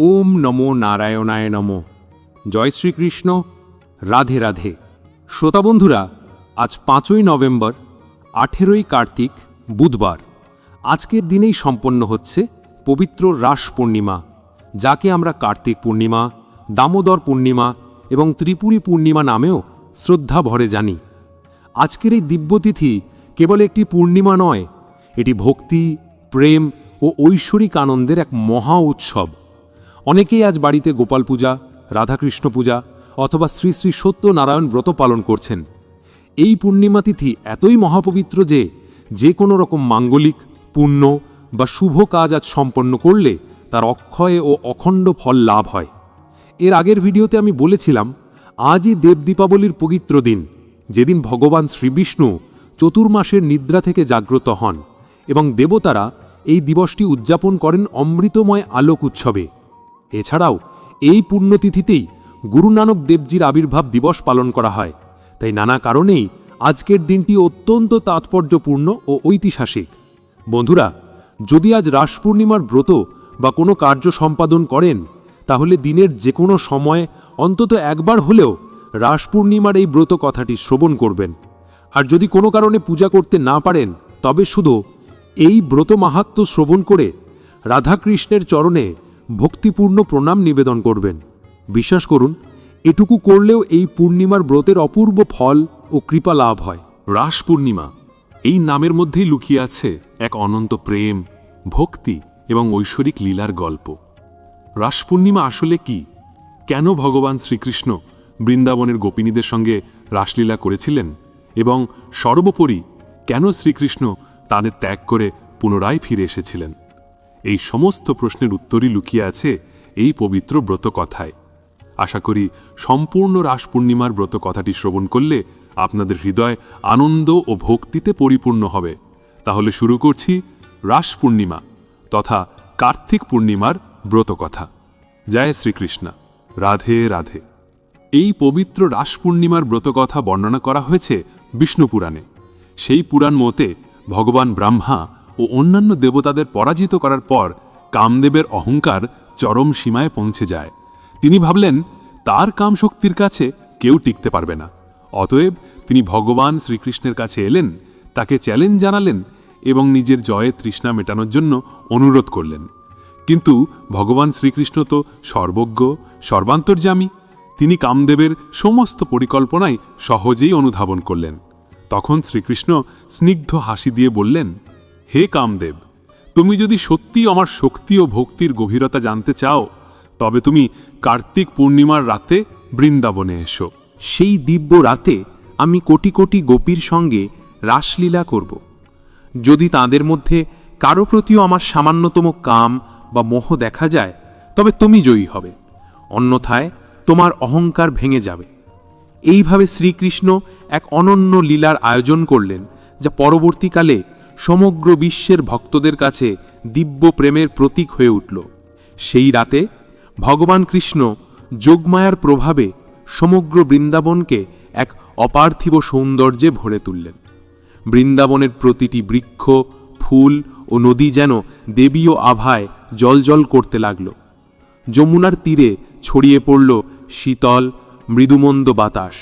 ওম নমো নারায়ণায় নম। জয় শ্রীকৃষ্ণ। রাধে রাধে। শ্রোতা বন্ধুরা, আজ পাঁচই নভেম্বর, আঠেরোই কার্তিক, বুধবার। আজকের দিনেই সম্পন্ন হচ্ছে পবিত্র রাস পূর্ণিমা, যাকে আমরা কার্তিক পূর্ণিমা, দামোদর পূর্ণিমা এবং ত্রিপুরী পূর্ণিমা নামেও শ্রদ্ধা ভরে জানি। আজকের এই দিব্যতিথি কেবল একটি পূর্ণিমা নয়, এটি ভক্তি, প্রেম ও ঐশ্বরিক আনন্দের এক মহা উৎসব। অনেকেই আজ বাড়িতে গোপাল পূজা, রাধাকৃষ্ণ পূজা অথবা শ্রী শ্রী সত্যনারায়ণ ব্রত পালন করছেন। এই পূর্ণিমা তিথি এতই মহাপবিত্র যে যে কোনো রকম মাঙ্গলিক, পুণ্য বা শুভ কাজ আজ সম্পন্ন করলে তার অক্ষয় ও অখণ্ড ফল লাভ হয়। এর আগের ভিডিওতে আমি বলেছিলাম, আজই দেব দীপাবলির পবিত্র দিন, যেদিন ভগবান শ্রীবিষ্ণু চতুর্মাসের নিদ্রা থেকে জাগ্রত হন এবং দেবতারা এই দিবসটি উদযাপন করেন অমৃতময় আলোক উৎসবে। এছাড়াও, এই পুণ্যতিথিতেই গুরু নানক দেবজির আবির্ভাব দিবস পালন করা হয়। তাই নানা কারণেই আজকের দিনটি অত্যন্ত তাৎপর্যপূর্ণ ও ঐতিহাসিক। বন্ধুরা, যদি আজ রাস পূর্ণিমার ব্রত বা কোনো কার্য সম্পাদন করেন, তাহলে দিনের যে কোনো সময় অন্তত একবার হলেও রাস পূর্ণিমার এই ব্রত কথাটি শ্রবণ করবেন। আর যদি কোনো কারণে পূজা করতে না পারেন, তবে শুধু এই ব্রত মাহাত্ম শ্রবণ করে রাধাকৃষ্ণের চরণে ভক্তিপূর্ণ প্রণাম নিবেদন করবেন। বিশ্বাস করুন, এটুকু করলেও এই পূর্ণিমার ব্রতের অপূর্ব ফল ও কৃপা লাভ হয়। রাস পূর্ণিমা, এই নামের মধ্যেই লুকিয়ে আছে এক অনন্ত প্রেম, ভক্তি এবং ঐশ্বরিক লীলার গল্প। রাস পূর্ণিমা আসলে কি? কেন ভগবান শ্রীকৃষ্ণ বৃন্দাবনের গোপিনীদের সঙ্গে রাসলীলা করেছিলেন? এবং সর্বোপরি, কেন শ্রীকৃষ্ণ তাদের ত্যাগ করে পুনরায় ফিরে এসেছিলেন? এই সমস্ত প্রশ্নের উত্তরই লুকিয়ে আছে এই পবিত্র ব্রত কথায় আশা করি সম্পূর্ণ রাস পূর্ণিমার ব্রত কথাটি শ্রবণ করলে আপনাদের হৃদয় আনন্দ ও ভক্তিতে পরিপূর্ণ হবে। তাহলে শুরু করছি রাস পূর্ণিমা তথা কার্তিক পূর্ণিমার ব্রত কথা জয় শ্রীকৃষ্ণ। রাধে রাধে। এই পবিত্র রাস পূর্ণিমার ব্রতকথা বর্ণনা করা হয়েছে বিষ্ণু পুরাণে। সেই পুরাণ মতে ভগবান ব্রহ্মা ও অন্যান্য দেবতাদের পরাজিত করার পর কামদেবের অহংকার চরম সীমায় পৌঁছে যায়। তিনি ভাবলেন, তার কামশক্তির কাছে কেউ টিকতে পারবে না। অতএব তিনি ভগবান শ্রীকৃষ্ণের কাছে এলেন, তাকে চ্যালেঞ্জ জানালেন এবং নিজের জয়ে তৃষ্ণা মেটানোর জন্য অনুরোধ করলেন। কিন্তু ভগবান শ্রীকৃষ্ণ তো সর্বজ্ঞ, সর্বান্তর্যামী। তিনি কামদেবের সমস্ত পরিকল্পনায় সহজেই অনুধাবন করলেন। তখন শ্রীকৃষ্ণ স্নিগ্ধ হাসি দিয়ে বললেন হে কামদেব, তুমি যদি সত্যি আমার শক্তি ও ভক্তির গভীরতা জানতে চাও, তবে তুমি কার্তিক পূর্ণিমার রাতে বৃন্দাবনে এসো। সেই দিব্য রাতে আমি কোটি কোটি গোপীর সঙ্গে রাসলীলা করব। যদি তাদের মধ্যে কারও প্রতিও আমার সামান্যতম কাম বা মোহ দেখা যায়, তবে তুমি জয়ী হবে। অন্যথায় তোমার অহংকার ভেঙে যাবে। এইভাবে শ্রীকৃষ্ণ এক অনন্য লীলার আয়োজন করলেন, যা পরবর্তীকালে সমগ্র বিশ্বের ভক্তদের কাছে দিব্য প্রেমের প্রতীক হয়ে উঠল। সেই রাতে ভগবান কৃষ্ণ যোগমায়ার প্রভাবে সমগ্র বৃন্দাবনকে এক অপার্থিব সৌন্দর্যে ভরে তুললেন। বৃন্দাবনের প্রতিটি বৃক্ষ, ফুল ও নদী যেন দেবীয় আভায় জলজল করতে লাগল। যমুনার তীরে ছড়িয়ে পড়ল শীতল, মৃদুমন্দ বাতাস।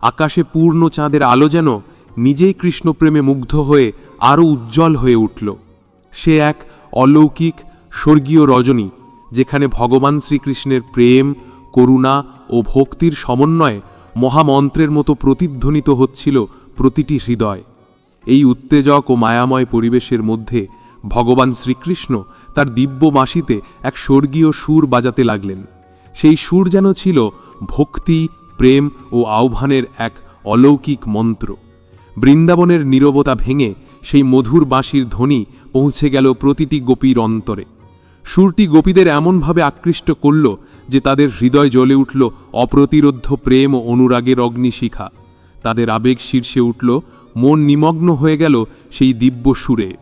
আকাশে পূর্ণ চাঁদের আলো যেন নিজেই কৃষ্ণপ্রেমে মুগ্ধ হয়ে আরও উজ্জ্বল হয়ে উঠল। সে এক অলৌকিক স্বর্গীয় রজনী, যেখানে ভগবান শ্রীকৃষ্ণের প্রেম, করুণা ও ভক্তির সমন্বয়ে মহামন্ত্রের মতো প্রতিধ্বনিত হচ্ছিল প্রতিটি হৃদয়। এই উত্তেজক ও মায়াময় পরিবেশের মধ্যে ভগবান শ্রীকৃষ্ণ তার দিব্য বাঁশিতে এক স্বর্গীয় সুর বাজাতে লাগলেন। সেই সুর যেন ছিল ভক্তি, প্রেম ও আহ্বানের এক অলৌকিক মন্ত্র। বৃন্দাবনের নীরবতা ভেঙে সেই মধুর বাঁশির ধ্বনি পৌঁছে গেল প্রতিটি গোপীর অন্তরে। সুরটি গোপীদের এমনভাবে আকৃষ্ট করল যে তাদের হৃদয় জ্বলে উঠল অপ্রতিরোধ্য প্রেম ও অনুরাগের অগ্নিশিখা। তাদের আবেগ শীর্ষে উঠল, মন নিমগ্ন হয়ে গেল সেই দিব্য সুরে।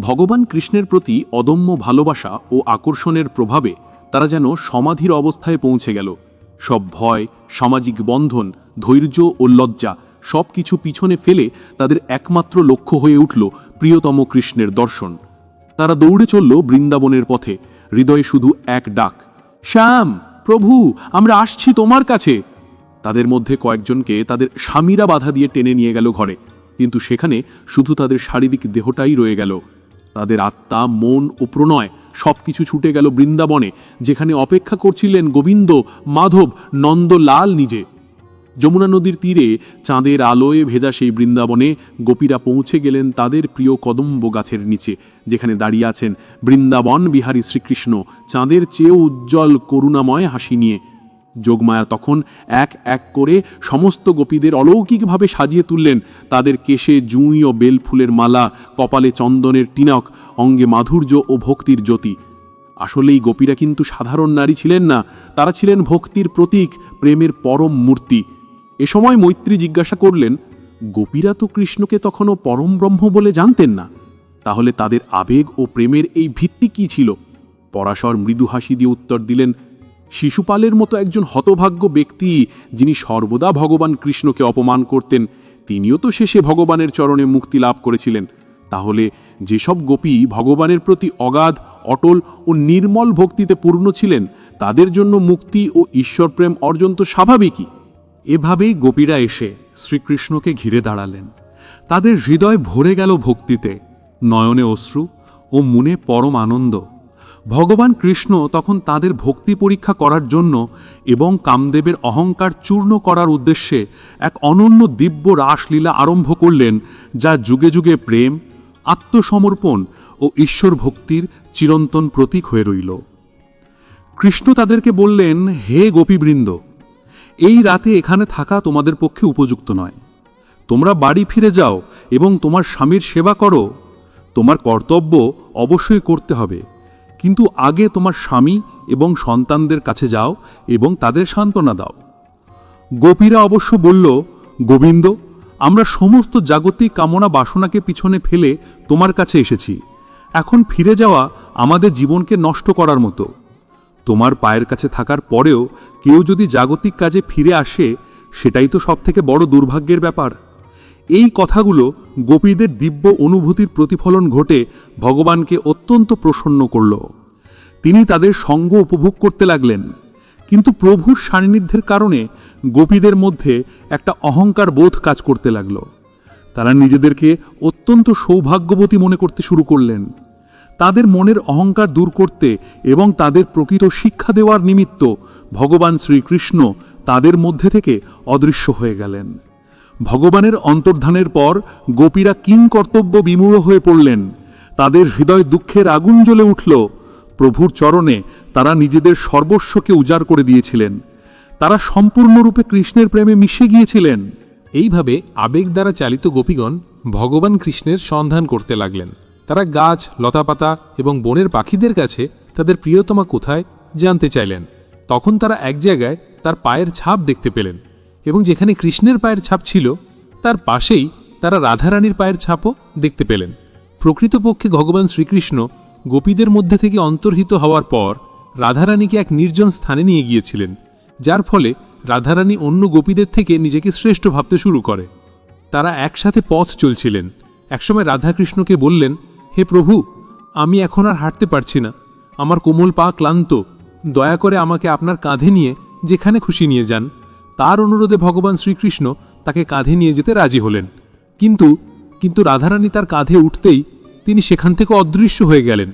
ভগবান কৃষ্ণের প্রতি অদম্য ভালোবাসা ও আকর্ষণের প্রভাবে তারা যেন সমাধির অবস্থায় পৌঁছে গেল। সব ভয়, সামাজিক বন্ধন, ধৈর্য ও লজ্জা সব কিছু পিছনে ফেলে তাদের একমাত্র লক্ষ্য হয়ে উঠল প্রিয়তম কৃষ্ণের দর্শন। তারা দৌড়ে চলল বৃন্দাবনের পথে। হৃদয়ে শুধু এক ডাক, শ্যাম, প্রভু, আমরা আসছি তোমার কাছে! তাদের মধ্যে কয়েকজনকে তাদের স্বামীরা বাধা দিয়ে টেনে নিয়ে গেল ঘরে। কিন্তু সেখানে শুধু তাদের শারীরিক দেহটাই রয়ে গেল। তাদের আত্মা, মন ও প্রণয় সবকিছু ছুটে গেল বৃন্দাবনে, যেখানে অপেক্ষা করছিলেন গোবিন্দ, মাধব, নন্দলাল নিজে। যমুনা নদীর তীরে চাঁদের আলোয় ভেজা সেই বৃন্দাবনে গোপীরা পৌঁছে গেলেন তাদের প্রিয় কদম্ব গাছের নিচে, যেখানে দাঁড়িয়ে আছেন বৃন্দাবন বিহারী শ্রীকৃষ্ণ, চাঁদের চেয়েও উজ্জ্বল, করুণাময় হাসি নিয়ে। যোগমায়া তখন এক এক করে সমস্ত গোপীদের অলৌকিকভাবে সাজিয়ে তুললেন। তাদের কেশে জুঁই ও বেলফুলের মালা, কপালে চন্দনের টিনক, অঙ্গে মাধুর্য ও ভক্তির জ্যোতি। আসলেই গোপীরা কিন্তু সাধারণ নারী ছিলেন না, তারা ছিলেন ভক্তির প্রতীক, প্রেমের পরম মূর্তি। এ সময় মৈত্রী জিজ্ঞাসা করলেন, গোপীরা তো কৃষ্ণকে তখনও পরম ব্রহ্ম বলে জানতেন না। তাহলে তাদের আবেগ ও প্রেমের এই ভিত্তি কি ছিল? পরাশর মৃদু হাসি দিয়ে উত্তর দিলেন, শিশুপালের মতো একজন হতভাগ্য ব্যক্তি, যিনি সর্বদা ভগবান কৃষ্ণকে অপমান করতেন, তিনিও তো শেষে ভগবানের চরণে মুক্তি লাভ করেছিলেন। তাহলে যেসব গোপী ভগবানের প্রতি অগাধ, অটল ও নির্মল ভক্তিতে পূর্ণ ছিলেন, তাদের জন্য মুক্তি ও ঈশ্বরপ্রেম অর্জন তো স্বাভাবিকই। এভাবেই গোপীরা এসে শ্রীকৃষ্ণকে ঘিরে দাঁড়ালেন। তাদের হৃদয় ভরে গেল ভক্তিতে, নয়নে অশ্রু ও মনে পরম আনন্দ। ভগবান কৃষ্ণ তখন তাদের ভক্তি পরীক্ষা করার জন্য এবং কামদেবের অহংকার চূর্ণ করার উদ্দেশ্যে এক অনন্য দিব্য রাসলীলা আরম্ভ করলেন, যা যুগে যুগে প্রেম, আত্মসমর্পণ ও ঈশ্বর ভক্তির চিরন্তন প্রতীক হয়ে রইল। কৃষ্ণ তাদেরকে বললেন, হে গোপীবৃন্দ এই রাতে এখানে থাকা তোমাদের পক্ষে উপযুক্ত নয়। তোমরা বাড়ি ফিরে যাও এবং তোমার স্বামীর সেবা করো। তোমার কর্তব্য অবশ্যই করতে হবে। কিন্তু আগে তোমার স্বামী এবং সন্তানদের কাছে যাও এবং তাদের সান্ত্বনা দাও। গোপীরা অবশ্য বলল, গোবিন্দ, আমরা সমস্ত জাগতিক কামনা বাসনাকে পিছনে ফেলে তোমার কাছে এসেছি। এখন ফিরে যাওয়া আমাদের জীবনকে নষ্ট করার মতো। তোমার পায়ের কাছে থাকার পরেও কেউ যদি জাগতিক কাজে ফিরে আসে, সেটাই তো সবথেকে বড় দুর্ভাগ্যের ব্যাপার। এই কথাগুলো গোপীদের দিব্য অনুভূতির প্রতিফলন ঘটে ভগবানকে অত্যন্ত প্রসন্ন করল। তিনি তাদের সঙ্গ উপভোগ করতে লাগলেন। কিন্তু প্রভুর সান্নিধ্যের কারণে গোপীদের মধ্যে একটা অহংকার বোধ কাজ করতে লাগল। তারা নিজেদেরকে অত্যন্ত সৌভাগ্যবতী মনে করতে শুরু করলেন। তাদের মনের অহংকার দূর করতে এবং তাদের প্রকৃত শিক্ষা দেওয়ার নিমিত্ত ভগবান শ্রীকৃষ্ণ তাদের মধ্যে থেকে অদৃশ্য হয়ে গেলেন। ভগবানের অন্তর্ধানের পর গোপীরা কিং কর্তব্য বিমূঢ় হয়ে পড়লেন। তাদের হৃদয় দুঃখের আগুন জ্বলে উঠল। প্রভুর চরণে তারা নিজেদের সর্বস্বকে উজাড় করে দিয়েছিলেন। তারা সম্পূর্ণরূপে কৃষ্ণের প্রেমে মিশে গিয়েছিলেন। এইভাবে আবেগ দ্বারা চালিত গোপীগণ ভগবান কৃষ্ণের সন্ধান করতে লাগলেন। তারা গাছ, লতাপাতা এবং বনের পাখিদের কাছে তাদের প্রিয়তমা কোথায় জানতে চাইলেন। তখন তারা এক জায়গায় তার পায়ের ছাপ দেখতে পেলেন এবং যেখানে কৃষ্ণের পায়ের ছাপ ছিল, তার পাশেই তারা রাধারানীর পায়ের ছাপও দেখতে পেলেন। প্রকৃতপক্ষে ভগবান শ্রীকৃষ্ণ গোপীদের মধ্যে থেকে অন্তর্হিত হওয়ার পর রাধারানীকে এক নির্জন স্থানে নিয়ে গিয়েছিলেন, যার ফলে রাধারানী অন্য গোপীদের থেকে নিজেকে শ্রেষ্ঠ ভাবতে শুরু করে। তারা একসাথে পথ চলছিলেন। একসময় রাধাকৃষ্ণকে বললেন হে প্রভু, আমি এখন আর হাঁটতে পারছি না। আমার কোমল পা ক্লান্ত। দয়া করে আমাকে আপনার কাঁধে নিয়ে যেখানে খুশি নিয়ে যান। তার অনুরোধে ভগবান শ্রীকৃষ্ণ তাকে কাঁধে নিয়ে যেতে রাজি হলেন। কিন্তু কিন্তু রাধারানী তার কাঁধে উঠতেই তিনি সেখান থেকে অদৃশ্য হয়ে গেলেন।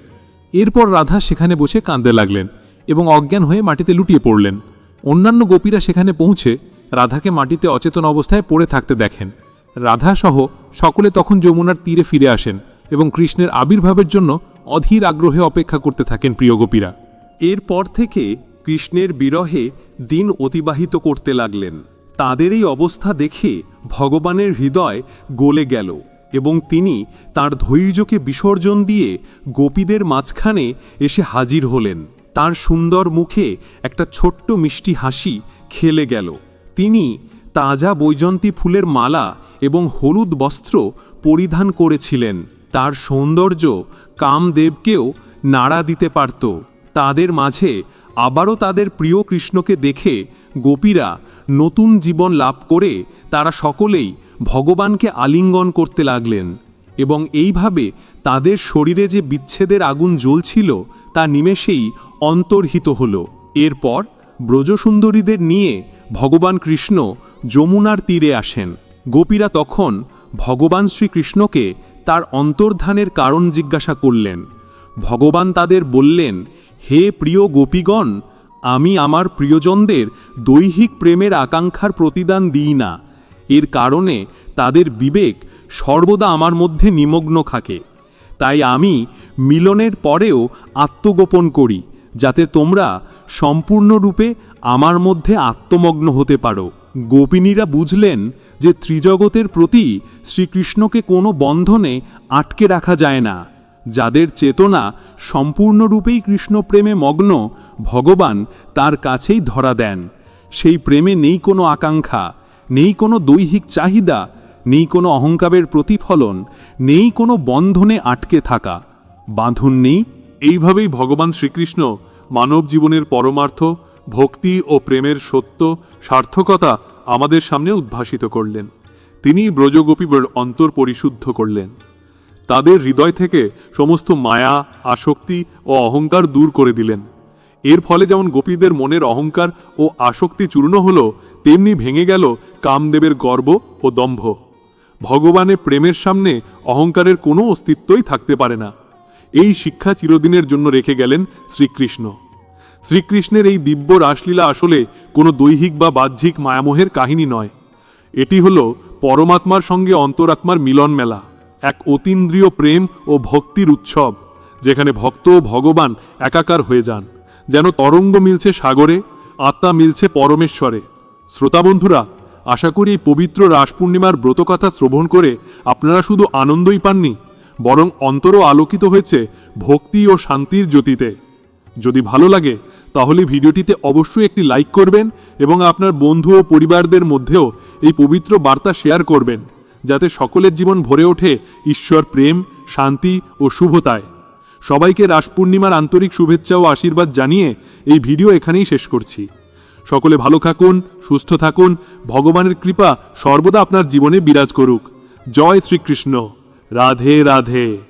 এরপর রাধা সেখানে বসে কাঁদতে লাগলেন এবং অজ্ঞান হয়ে মাটিতে লুটিয়ে পড়লেন। অন্যান্য গোপীরা সেখানে পৌঁছে রাধাকে মাটিতে অচেতন অবস্থায় পড়ে থাকতে দেখেন। রাধা সহ সকলে তখন যমুনার তীরে ফিরে আসেন। এবং কৃষ্ণের আবির্ভাবের জন্য অধীর আগ্রহে অপেক্ষা করতে থাকেন প্রিয় গোপীরা। এরপর থেকে কৃষ্ণের বিরহে দিন অতিবাহিত করতে লাগলেন। তাদের এই অবস্থা দেখে ভগবানের হৃদয় গলে গেল এবং তিনি তার ধৈর্যকে বিসর্জন দিয়ে গোপীদের মাঝখানে এসে হাজির হলেন। তার সুন্দর মুখে একটা ছোট্ট মিষ্টি হাসি খেলে গেল। তিনি তাজা বৈজন্তী ফুলের মালা এবং হলুদ বস্ত্র পরিধান করেছিলেন। তার সৌন্দর্য কামদেবকেও নাড়া দিতে পারত। তাদের মাঝে আবারও তাদের প্রিয় কৃষ্ণকে দেখে গোপীরা নতুন জীবন লাভ করে তারা সকলেই ভগবানকে আলিঙ্গন করতে লাগলেন এবং এইভাবে তাদের শরীরে যে বিচ্ছেদের আগুন জ্বলছিল তা নিমেষেই অন্তর্হিত হল। এরপর ব্রজসুন্দরীদের নিয়ে ভগবান কৃষ্ণ যমুনার তীরে আসেন। গোপীরা তখন ভগবান শ্রীকৃষ্ণকে তার অন্তর্ধানের কারণ জিজ্ঞাসা করলেন। ভগবান তাদের বললেন, হে প্রিয় গোপীগণ, আমি আমার প্রিয়জনদের দৈহিক প্রেমের আকাঙ্ক্ষার প্রতিদান দিই না। এর কারণে তাদের বিবেক সর্বদা আমার মধ্যে নিমগ্ন থাকে। তাই আমি মিলনের পরেও আত্মগোপন করি, যাতে তোমরা সম্পূর্ণরূপে আমার মধ্যে আত্মমগ্ন হতে পারো। গোপিনীরা বুঝলেন যে ত্রিজগতের প্রতি শ্রীকৃষ্ণকে কোনো বন্ধনে আটকে রাখা যায় না, যাদের চেতনা সম্পূর্ণরূপেই কৃষ্ণপ্রেমে মগ্ন, ভগবান তার কাছেই ধরা দেন। সেই প্রেমে নেই কোনো আকাঙ্ক্ষা, নেই কোনো দৈহিক চাহিদা, নেই কোনো অহংকারের প্রতিফলন, নেই কোনো বন্ধনে আটকে থাকা। বাঁধন নেই, এইভাবেই ভগবান শ্রীকৃষ্ণ মানব জীবনের পরমার্থ, ভক্তি ও প্রেমের সত্য, সার্থকতা আমাদের সামনে উদ্ভাসিত করলেন। তিনি ব্রজগোপীর অন্তর পরিশুদ্ধ করলেন। তাদের হৃদয় থেকে সমস্ত মায়া, আসক্তি ও অহংকার দূর করে দিলেন। এর ফলে যেমন গোপীদের মনের অহংকার ও আসক্তি চূর্ণ হল, তেমনি ভেঙে গেল কামদেবের গর্ব ও দম্ভ। ভগবানের প্রেমের সামনে অহংকারের কোনো অস্তিত্বই থাকতে পারে না। এই শিক্ষা চিরদিনের জন্য রেখে গেলেন শ্রীকৃষ্ণ। শ্রীকৃষ্ণের এই দিব্য রাসলীলা আসলে কোনো দৈহিক বা বাহ্যিক মায়ামোহের কাহিনী নয়। এটি হল পরমাত্মার সঙ্গে অন্তরাত্মার মিলন মেলা, এক অতীন্দ্রিয় প্রেম ও ভক্তির উৎসব, যেখানে ভক্ত ও ভগবান একাকার হয়ে যান, যেন তরঙ্গ মিলছে সাগরে, আত্মা মিলছে পরমেশ্বরে। শ্রোতা বন্ধুরা, আশা করি এই পবিত্র রাস পূর্ণিমার ব্রতকথা শ্রবণ করে আপনারা শুধু আনন্দই পাননি, বরং অন্তরও আলোকিত হয়েছে ভক্তি ও শান্তির জ্যোতিতে। যদি ভালো লাগে, তাহলে ভিডিওটিতে অবশ্যই একটি লাইক করবেন এবং আপনার বন্ধু ও পরিবারদের মধ্যেও এই পবিত্র বার্তা শেয়ার করবেন, যাতে সকলের জীবন ভরে ওঠে ঈশ্বর প্রেম, শান্তি ও শুভতায়। সবাইকে রাস পূর্ণিমার আন্তরিক শুভেচ্ছা ও আশীর্বাদ জানিয়ে এই ভিডিও এখানেই শেষ করছি। সকলে ভালো থাকুন, সুস্থ থাকুন, ভগবানের কৃপা সর্বদা আপনার জীবনে বিরাজ করুক। জয় শ্রীকৃষ্ণ। রাধে রাধে।